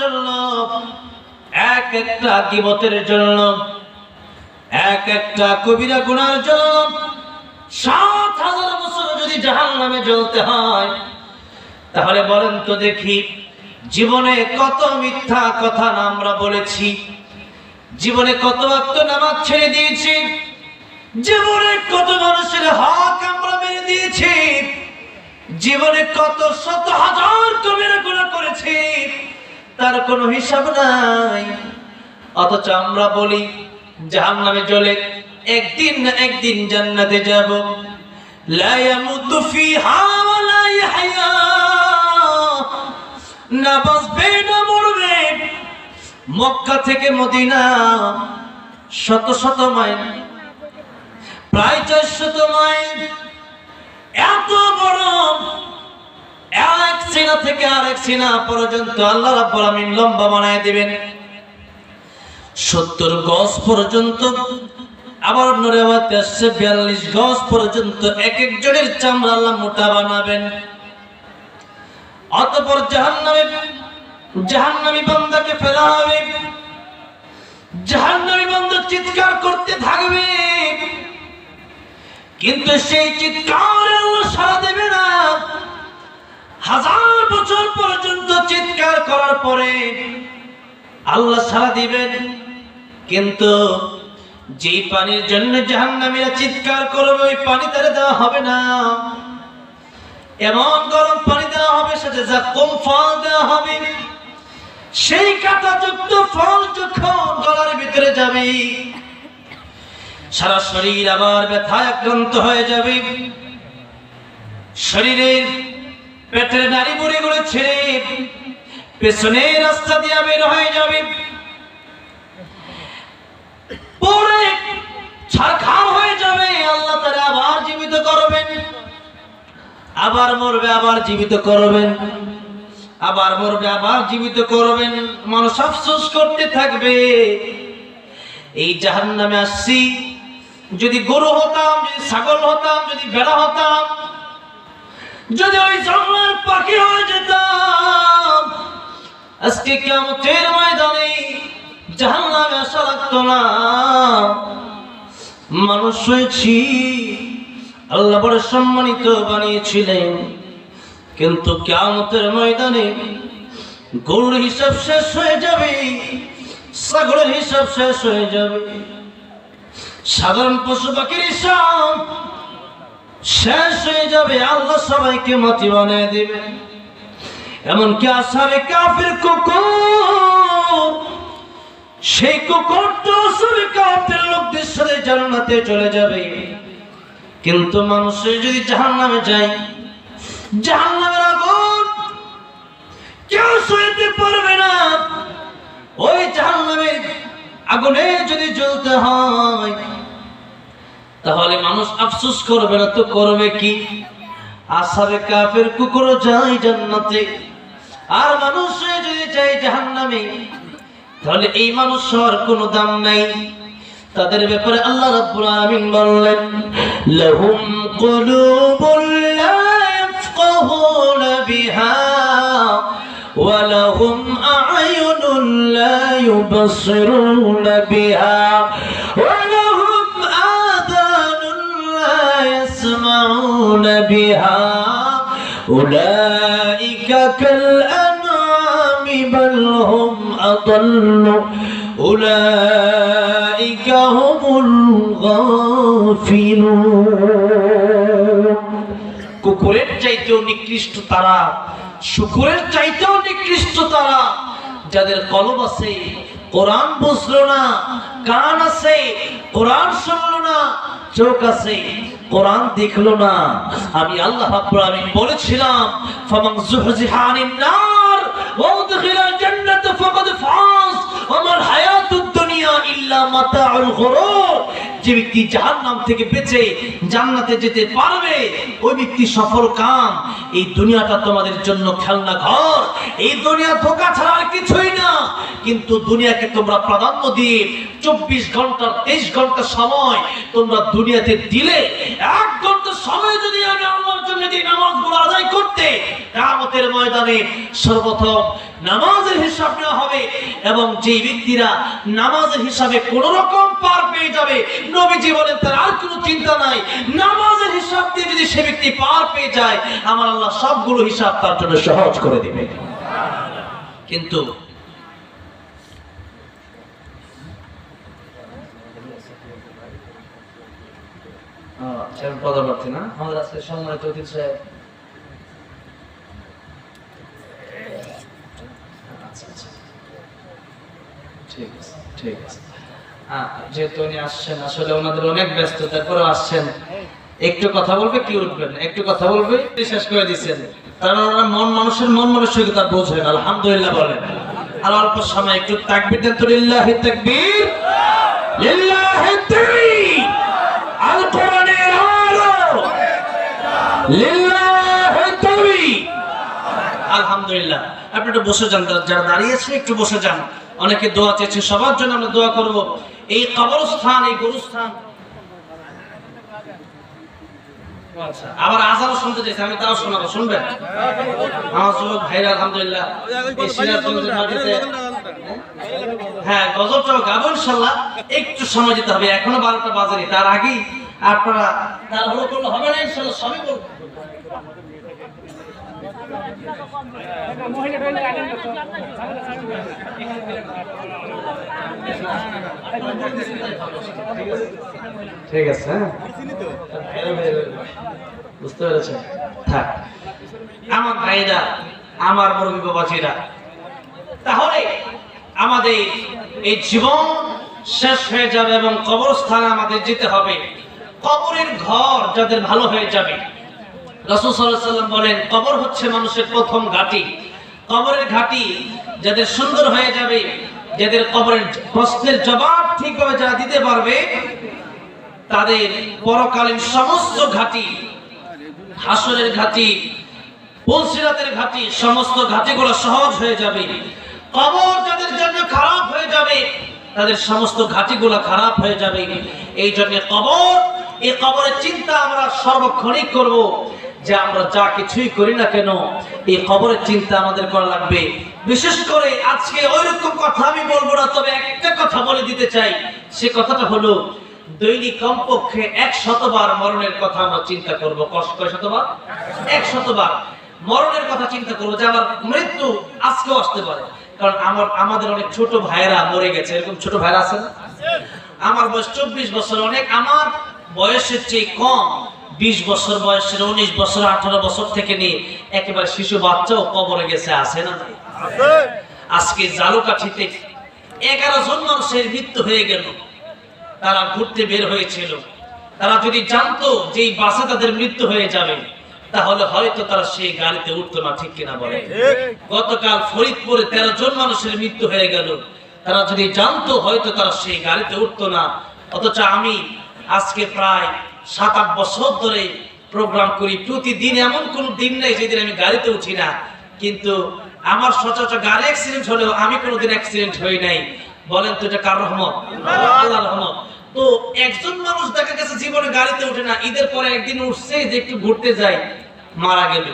জন্য, এক একটা কিবতের জন্য, এক একটা কবিরা গুনার জন্য, সাত হাজার বছর যদি জাহান নামে জ্বলতে হয়, তাহলে বলেন তো দেখি, জীবনে কত মিথ্যা কথা আমরা বলেছি, জীবনে কত আত্ম ছেড়ে দিয়েছি, জীবনে কত মানুষের হক আমরা মেরে দিয়েছি জীবনে কত শত হাজার কবিরা গুণা করেছি তার কোনো হিসাব নাই। অথচ আমরা বলি জাহান নামে জ্বলে একদিন না একদিন জান্নাতে যাব। লা ইয়ামুতু ফিহা না মক্কা থেকে মদিনা শত শত মাইল, প্রায় চারশত মাইল। এত বড় সিনা থেকে আরেক সিনা পর্যন্ত আল্লাহ রাব্বুল আলামিন লম্বা বানায় দিবেন। সত্তর গজ পর্যন্ত, আবার নরেবাতে আসছে বিয়াল্লিশ গজ পর্যন্ত এক একজনের চামড়া আল্লাহ মোটা বানাবেন। অতপর জাহান্নামে, জাহান্নামী বান্দাকে ফেলা হবে। জাহান্নামী বান্দা চিৎকার করতে থাকবে। কিন্তু সেই চিৎকার আল্লাহ সাড়া দেবে না। হাজার বছর পর্যন্ত চিৎকার করার পরে আল্লাহ সাড়া দিবেন। কিন্তু যে পানির জন্য জাহান্নামীরা চিৎকার করবে, ওই পানি তারা দেওয়া হবে না। এমন গরম পানি দেওয়া হবে, সাথে যা কম ফল দেওয়া হবে, সেই কাঁটাযুক্ত ফল যখন গলার ভিতরে যাবে, সারা শরীর আবার ব্যথায় আক্রান্ত হয়ে যাবে। শরীরের পেটের নারী বুড়ি গুলো ছেড়ে পেছনের রাস্তা দিয়ে বের হয়ে যাবে। পরে ছাড়খাড় হয়ে যাবে, আল্লাহ তারা আবার জীবিত করবেন। আবার মরবে, আবার জীবিত করবেন। আবার মরবে, আবার জীবিত করবেন। মানুষ আফসোস করতে থাকবে। এই জাহান নামে আসছি। যদি গরু হতাম, যদি ছাগল হতাম, যদি বেড়া হতাম যদি ওই জঙ্গলের পাখি হয়ে যেতাম, আজকে কেমতের ময়দানে জাহান নামে আসা লাগতো না মানুষ হয়েছি, আল্লাহ বড় সম্মানিত বানিয়েছিলেন। কিন্তু কেমতের ময়দানে গরুর হিসাব শেষ হয়ে যাবে, ছাগলের হিসাব শেষ হয়ে যাবে। সাধারণ পশু পাখির হিসাব শেষ হয়ে যাবে, আল্লাহ সবাইকে মাটি বানিয়ে দেবে। এমনকি আসারে কাফের কুকুর, সেই কুকুরটা আসলে কাফের লোকদের সাথে জান্নাতে চলে যাবে। কিন্তু মানুষের যদি জাহান নামে যায় জাহান নামের আগুন কেউ সইতে পারবে না। ওই জাহান নামের আগুনে যদি জ্বলতে হয় তাহলে মানুষ আফসোস করবে না তো করবে কি? আসারে কাফের কুকুরও যায় জান্নাতে। আর মানুষ যদি যায় জাহান্নামে, তাহলে এই মানুষ হওয়ার কোনো দাম নাই। তাদের ব্যাপারে আল্লাহ রাব্বুল আলামিন বললেন, লাহুম কুলুবুল লা ইয়াফকাহুনা বিহা, ওয়া লাহুম আ'য়ুনুন লা ইউবসিরুনা বিহা। ইয়াসমাউনা বিহা উলাইকা কাল আন'আমি বাল হুম আদাল্লু أولئك هم الغافلون কুকুরের চাইতেও নিকৃষ্ট তারা শুকুরের চাইতেও নিকৃষ্ট তারা যাদের কলম আছে কোরআন বুঝলো না কান আছে কোরআন শুনলো না চোখ আছে, কোরআন দেখল না। আমি আল্লাহ আমি বলেছিলাম, ফামান জুহজিহানিন নার ওয়া উদখিলাল জান্নাত ফাকাদ ফাজ আমার হায়াতুদ দুনিয়া ইল্লা মাতাউল গুরুর যে ব্যক্তি জাহান্নাম থেকে বেঁচে জান্নাতে যেতে পারবে, ওই ব্যক্তি সফল কাম। এই দুনিয়াটা তোমাদের জন্য খেলনা ঘর এই দুনিয়া ধোকা ছাড়া আর কিছুই না। কিন্তু দুনিয়াকে তোমরা প্রাধান্য দিয়ে চব্বিশ ঘণ্টার, তেইশ ঘণ্টা সময় তোমরা দুনিয়াতে দিলে। এক ঘণ্টা সময় যদি আমি কামতের ময়দানে সর্বপ্রথম নামাজের হিসাব নেওয়া হবে এবং যে ব্যক্তিরা নামাজের হিসাবে কোন রকম পার পেয়ে যাবে নবীজি বলেন তার আর কোনো চিন্তা নাই। নামাজের হিসাব দিয়ে যদি সে ব্যক্তি পার পেয়ে যায় আমার আল্লাহ সবগুলো হিসাব তার জন্য সহজ করে দিবে। কিন্তু পদপ্রার্থী না? আমাদের আজকে সম্মানিত অতিথি সাহেব। ঠিক আছে ঠিক আছে। যেহেতু উনি আসছেন, আসলে ওনাদের অনেক ব্যস্ত তারপরে আসছেন। একটু কথা বলবে কি উঠবেন একটু কথা বলবে শেষ করে দিচ্ছেন কারণ ওনারা মন মানুষের মন মানসিকতা বোঝেন আলহামদুলিল্লাহ বলেন। আর অল্প সময় একটু তাকবির দেন তো, লিল্লাহি লিল্লাহি তাকবীর আল কোরআনের আলো, লিল্লাহি আলহামদুলিল্লাহ। আপনি একটু বসে যান যারা- দাঁড়িয়েছে একটু বসে যান। অনেকে দোয়া চেয়েছে সবার জন্য আমরা দোয়া করব। এই কবরস্থান এই গরুস্থান। আচ্ছা, আবার আজানও শুনতে আমি তাও শোনাবো শুনবেন? আলহামদুলিল্লাহ হ্যাঁ গজবটাও গাবো ইনশাল্লাহ। একটু সময় দিতে হবে এখনও বারোটা বাজারে তার আগেই আপনারা তাড়াহুড়ো করলে হবে না ইনশাল্লাহ সবই বলব। ঠিক আছে হ্যাঁ? বুঝতে পেরেছেন? থাক। আমার ভাইরা আমার মুরগি বাবাজিরা, তাহলে আমাদের এই জীবন শেষ হয়ে যাবে এবং কবরস্থানে আমাদের যেতে হবে। কবরের ঘর যাদের ভালো হয়ে যাবে রাসূল বলেন, কবর হচ্ছে মানুষের প্রথম ঘাঁটি। কবরের ঘাঁটি যাদের সুন্দর হয়ে যাবে, যাদের কবরের প্রশ্নের জবাব ঠিকভাবে যারা দিতে পারবে, তাদের পরকালীন সমস্ত ঘাঁটি, হাসরের ঘাঁটি, পুলসিরাতের ঘাঁটি, সমস্ত ঘাঁটিগুলো সহজ হয়ে যাবে। কবর যাদের জন্য খারাপ হয়ে যাবে, তাদের সমস্ত ঘাঁটিগুলো খারাপ হয়ে যাবে। এই জন্য কবর, এই কবরের চিন্তা আমরা সর্বক্ষণিক করব। যে আমরা যা কিছুই করি না কেন, এই কবরের চিন্তা আমাদের করা লাগবে। বিশেষ করে আজকে ওইরকম কথা আমি বলব না, তবে একটা কথা বলে দিতে চাই। সে কথাটা হলো, দৈনিক কমপক্ষে এক শতবার মরণের কথা আমরা চিন্তা করব। কষ্ট কয় শতবার? এক শতবার মরণের কথা চিন্তা করব যে আমার মৃত্যু আজকেও আসতে পারে। কারণ আমার, আমাদের অনেক ছোট ভাইয়েরা মরে গেছে। এরকম ছোট ভাইরা আছে আমার বয়স চব্বিশ বছর, অনেক আমার বয়সের চেয়ে কম বিশ বছর বয়সের উনিশ বছর আঠারো বছর থেকে নিয়ে একেবারে শিশু বাচ্চাও কবরে গেছে আছে না? আজকে জালুকাঠিতে এগারো জন মানুষের মৃত্যু হয়ে গেল। তারা ঘুরতে বের হয়েছিল। তারা যদি জানতো যে এই বাসে তাদের মৃত্যু হয়ে যাবে তাহলে হয়তো তারা সেই গাড়িতে উঠতো না ঠিক কিনা বলে? গতকাল ফরিদপুরে তেরো জন মানুষের মৃত্যু হয়ে গেল। তারা যদি জানতো হয়তো তারা সেই গাড়িতে উঠতো না। অথচ আমি আজকে প্রায় সাত আট বছর ধরে প্রোগ্রাম করি। প্রতিদিন এমন কোন দিন নেই যেদিন আমি গাড়িতে উঠি না। কিন্তু আমার সচরাচর গাড়ি অ্যাক্সিডেন্ট হলেও আমি কোনোদিন অ্যাক্সিডেন্ট হই নাই। বলেন তো এটা কার রহমত? আল্লাহ রহমত। তো একজন মানুষ দেখা গেছে জীবনে গাড়িতে উঠে না। ঈদের পরে একদিন উঠছে যে একটু ঘুরতে যাই মারা গেল।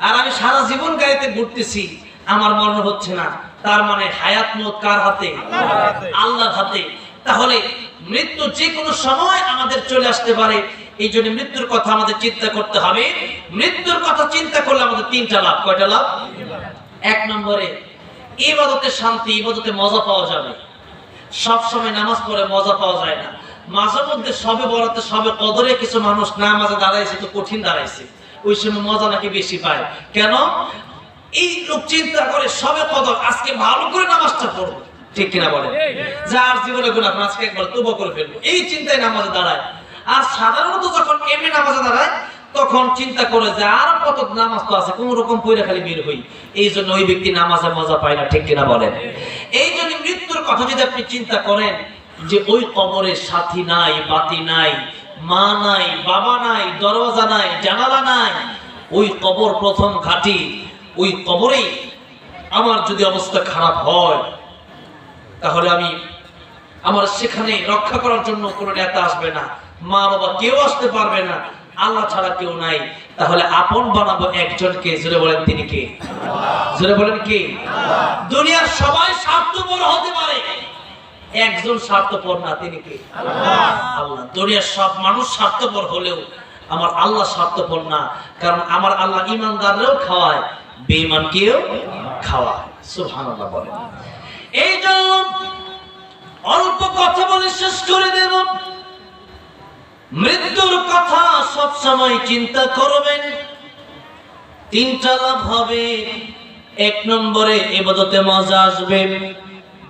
আর আমি সারা জীবন গাড়িতে ঘুরতেছি আমার মনে হচ্ছে না। তার মানে হায়াত মত কার হাতে। আল্লাহর হাতে। তাহলে মৃত্যু যে কোনো সময় আমাদের চলে আসতে পারে। এই জন্য মৃত্যুর কথা আমাদের চিন্তা করতে হবে। মৃত্যুর কথা চিন্তা করলে আমাদের তিনটা লাভ। কয়টা লাভ? এক নম্বরে ইবাদতে শান্তি ইবাদতে মজা পাওয়া যাবে। সব সময় নামাজ পড়ে মজা পাওয়া যায় না। মাঝে মধ্যে সবে বরাতে, সবে কদরে কিছু মানুষ নামাজে দাঁড়াইছে তো কঠিন দাঁড়াইছে। ওই সময় মজা নাকি বেশি পায়। কেন? এই লোক চিন্তা করে সবে কদর, আজকে ভালো করে নামাজটা পড়ব। ঠিক কিনা বলে যার জীবনে গুণ আজকে একবার তবু করে ফেলব। এই চিন্তায় নামাজে দাঁড়ায়। আর সাধারণত যখন এমনি নামাজে দাঁড়ায় তখন চিন্তা করে যে আর কত নামাজ তো আছে কোন রকম পয়রা খালি বের হই। এই জন্য ওই ব্যক্তি নামাজে মজা পায় না ঠিক কিনা বলেন? এই। জন্য মৃত্যুর কথা যদি আপনি চিন্তা করেন যে ওই কবরে সাথী নাই বাতি নাই মা নাই বাবা নাই দরওয়াজা নাই জানালা নাই ওই কবর প্রথম ঘাটি ওই কবরেই আমার যদি অবস্থা খারাপ হয় তাহলে আমি আমার সেখানে রক্ষা করার জন্য কোনো নেতা আসবে না। মা বাবা কেউ আসতে পারবে না। আল্লাহ ছাড়া কেউ নাই। তাহলে আপন বানাবো একজনকে। জোরে বলেন তিনি কে? জোরে বলেন কে? দুনিয়ার সবাই স্বার্থপর হতে পারে। একজন স্বার্থপর না, তিনি কে? আল্লাহ। দুনিয়ার সব মানুষ স্বার্থপর হলেও আমার আল্লাহ স্বার্থপর না। কারণ আমার আল্লাহ ইমানদাররাও খাওয়ায় বেঈমানকেও খাওয়ায়। সুবহানাল্লাহ বলেন। এই জন্য অল্প কথা বলে শেষ করে দেব। মৃত্যুর কথা সব সময় চিন্তা করবেন। তিনটা লাভ হবে। এক নম্বরে এবাদতে মজা আসবে।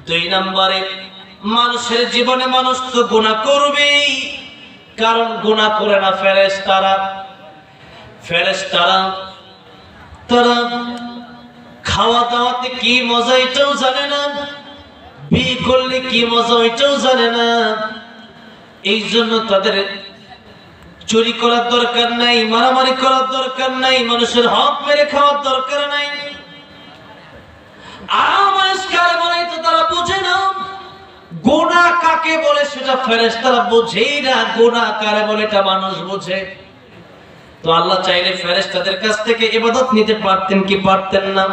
দুই নম্বরে মানুষের জীবনে মানুষ তো গুণা করবেই। কারণ গুণা করে না ফেরেস তারা ফেরেস তারা তারা খাওয়া দাওয়াতে কি মজা এটাও জানে না। বিয়ে করলে কি মজা এটাও জানে না। এই জন্য তাদের চুরি করার দরকার নাই, মারামারি করার দরকার নাই, মানুষের হক মেরে খাওয়ার দরকার নাই। তারা বোঝে না। গোনা কাকে বলে সেটা ফেরেশতারা বোঝেই না, গোনা কারে বলে এটা মানুষ বোঝে। তো আল্লাহ চাইলে ফেরেশতাদের কাছ থেকে ইবাদত নিতে পারতেন কি পারতেন না?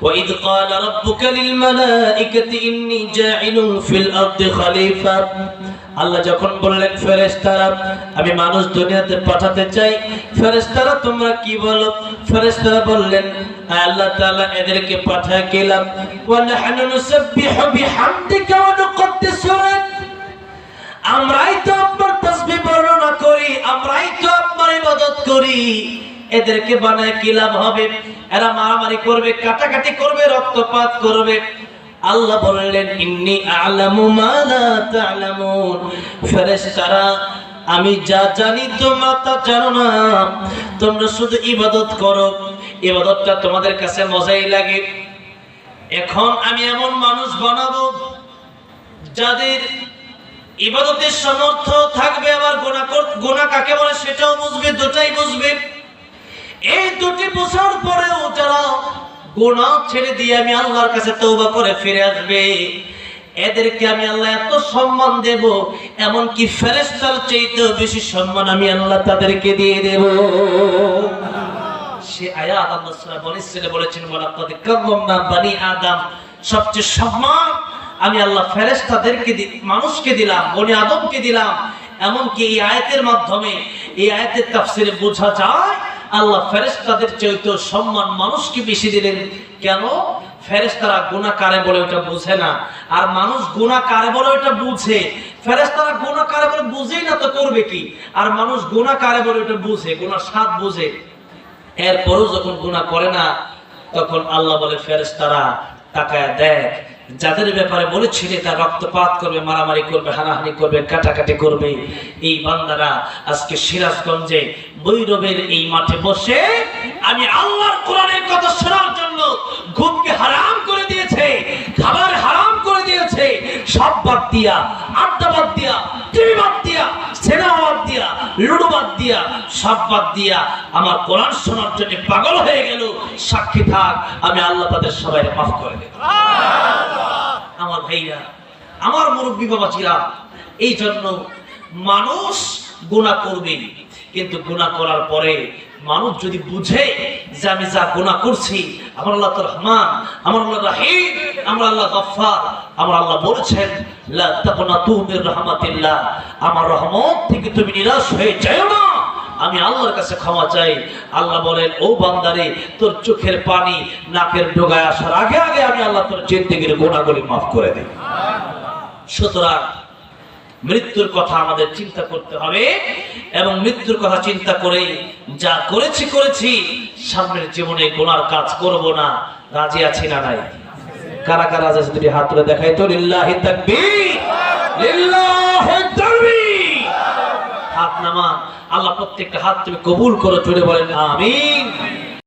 وإذ قال ربك للملائكة إني جاعل في الأرض خليفة আল্লাহ যখন বললেন ফেরেশতারা আমি মানুষ দুনিয়াতে পাঠাতে চাই ফেরেশতারা তোমরা কি বলো ফেরেশতারা বললেন আয় আল্লাহ তাআলা এদেরকে পাঠায় গেলাম ওয়া নাহনু নুসাব্বিহু বিহামদিকা ওয়া নুকদ্দিসু লাক আমরাই তো আপনার তাসবিহ বর্ণনা করি আমরাই তো আপনার ইবাদত করি এদেরকে বানায় কি লাভ হবে? এরা মারামারি করবে, কাটাকাটি করবে, রক্তপাত করবে। আল্লাহ বললেন, ইন্নি আলামু মা লা তা'লামুন। ফেরেশতারা, আমি যা জানি তোমরা তা জানো না। তোমরা শুধু ইবাদত করো। ইবাদতটা তোমাদের কাছে মজাই লাগে। এখন আমি এমন মানুষ বানাবো, যাদের ইবাদতের সমর্থ থাকবে আবার গোনা গোনা কাকে বলে সেটাও বুঝবে, দুটাই বুঝবে। এই দুটি বোঝার পরেও যারা গোনা ছেড়ে দিয়ে আমি আল্লাহর কাছে তৌবা করে ফিরে আসবে, এদেরকে আমি আল্লাহ এত সম্মান দেব, এমনকি ফেরেস্তার চাইতেও বেশি সম্মান আমি আল্লাহ তাদেরকে দিয়ে দেব। সে আয়াত আল্লাহ সূরা বনি ইসরাঈলে বলেছেন বানি আদম। সবচেয়ে সম্মান আমি আল্লাহ ফেরেশতাদেরকে দি- মানুষকে দিলাম, বনি আদমকে দিলাম। এমনকি এই আয়াতের মাধ্যমে, এই আয়াতের তাফসিরে বোঝা যায় আল্লাহ ফেরেশতাদের চাইতেও সম্মান মানুষকে বেশি দিলেন। কেন? কারে বলে ওটা বুঝে না। আর মানুষ বলে ওটা বুঝে। কারে বলে বুঝেই না তো করবে কি? আর মানুষ বলে ওটা বুঝে গুনাহ স্বাদ বুঝে। এরপরও যখন গুনাহ করে না, তখন আল্লাহ বলে, ফেরেশতারা, তাকায় দেখ, যাদের ব্যাপারে বলেছিলে তার রক্তপাত করবে, মারামারি করবে, হানাহানি করবে, কাটাকাটি করবে। এই বান্দারা আজকে সিরাজগঞ্জে বৈরবের এই মাঠে বসে আমি আল্লাহর কোরআনের কথা শোনার জন্য ঘুমকে হারাম করে দিয়েছে, খাবার হারাম করে দিয়েছে, সব বাদ দিয়া, আড্ডা বাদ দিয়া, টিভি বাদ দিয়া, সিনেমা বাদ দিয়া, লুডো বাদ দিয়া, সব বাদ দিয়া আমার কোরআন শোনার জন্য পাগল হয়ে গেল। সাক্ষী থাক, আমি আল্লাহ তাদের সবাই মাফ করে দেব। আমার ভাইরা, আমার মুরব্বী বাবাজিরা, এই জন্য মানুষ গুণা করবে কিন্তু গুণা করার পরে মানুষ যদি বুঝে যে আমি যা গুণা করছি, আমার আল্লাহ তো রহমান, আমার আল্লাহ রাহিম, আমার আল্লাহ গফফার, আমার আল্লাহ বলছেন রাহমাতিল্লাহ আমার রহমত থেকে তুমি নিরাশ হয়ে যাও না। আমি আল্লাহর কাছে ক্ষমা চাই। আল্লাহ বলেন, ও বান্দারে, তোর চোখের পানি নাকের ডোগায় আসার আগে আগে আমি আল্লাহ তোর জিন্দেগির গুণাগুলি মাফ করে দেই। সুতরাং মৃত্যুর কথা আমাদের চিন্তা করতে হবে এবং মৃত্যুর কথা চিন্তা করে যা করেছি করেছি, সামনের জীবনে গোনার কাজ করব না। রাজি আছি না নাই? কারা কারা আছে দুটি হাত তুলে দেখাই তো? লিল্লাহি তাকবীর লিল্লাহি তাকবীর। হাত নামা আল্লাহ প্রত্যেকটা হাত তুমি কবুল করো জুড়ে বলেন, আমিন।